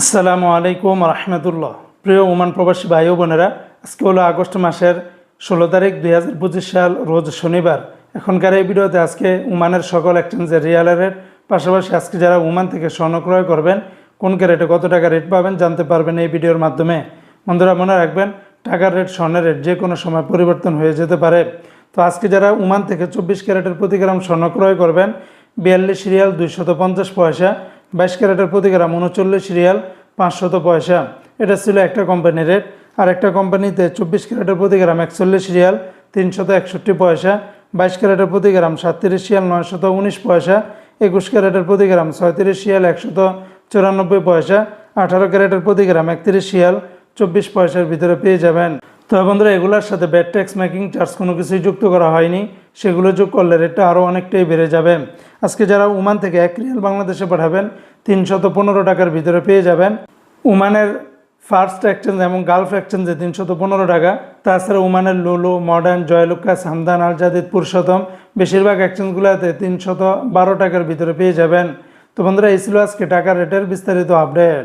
আসসালামু আলাইকুম রহমতুল্লাহ। প্রিয় ওমান প্রবাসী ভাই বোনেরা, আজকে হলো আগস্ট মাসের ষোলো তারিখ দুই হাজার পঁচিশ সাল, রোজ শনিবার। এখনকার এই ভিডিওতে আজকে ওমানের সকল এক্সচেঞ্জের রিয়ালের রেট পাশাপাশি আজকে যারা ওমান থেকে স্বর্ণ ক্রয় করবেন, কোন ক্যারেটে কত টাকা রেট পাবেন জানতে পারবেন এই ভিডিওর মাধ্যমে। বন্ধুরা, মনে রাখবেন, টাকার রেট স্বর্ণের রেট যে কোনো সময় পরিবর্তন হয়ে যেতে পারে। তো আজকে যারা ওমান থেকে চব্বিশ ক্যারেটের প্রতি গ্রাম স্বর্ণ ক্রয় করবেন, বিয়াল্লিশ রিয়াল দুইশত পঞ্চাশ পয়সা বাইশ ক্যারেটের প্রতি গ্রাম উনচল্লিশ রিয়াল পাঁচশত পয়সা। এটা ছিল একটা কোম্পানির রেট। আর একটা কোম্পানিতে চব্বিশ ক্যারেটের প্রতি গ্রাম একচল্লিশ রিয়াল তিনশত একষট্টি পয়সা। বাইশ ক্যারেটের প্রতি গ্রাম সাতত্রিশ রিয়াল নয়শত উনিশ পয়সা। একুশ ক্যারেটের প্রতি গ্রাম ছয়ত্রিশ রিয়াল একশত চুরানব্বই পয়সা। আঠারো ক্যারেটের প্রতি গ্রাম একত্রিশ রিয়াল চব্বিশ পয়সার ভিতরে পেয়ে যাবেন। তো বন্ধুরা, এগুলোর সাথে ব্যাড ট্যাক্স মেকিং চার্জ কোনো কিছুই যুক্ত করা হয়নি। সেগুলো যোগ করলে রেটটা আরও অনেকটাই বেড়ে যাবে। আজকে যারা ওমান থেকে এক রিয়াল বাংলাদেশে পাঠাবেন, তিনশত পনেরো টাকার ভিতরে পেয়ে যাবেন। ওমানের ফার্স্ট এক্সচেঞ্জ এবং গালফ এক্সচেঞ্জে তিনশত পনেরো টাকা। তাছাড়া ওমানের Lulu modern Joyalukkas Hamdan Al Jadeed Purushottam বেশিরভাগ এক্সচেঞ্জগুলোতে তিনশত বারো টাকার ভিতরে পেয়ে যাবেন। তো বন্ধুরা, এই ছিল আজকে টাকার রেটের বিস্তারিত আপডেট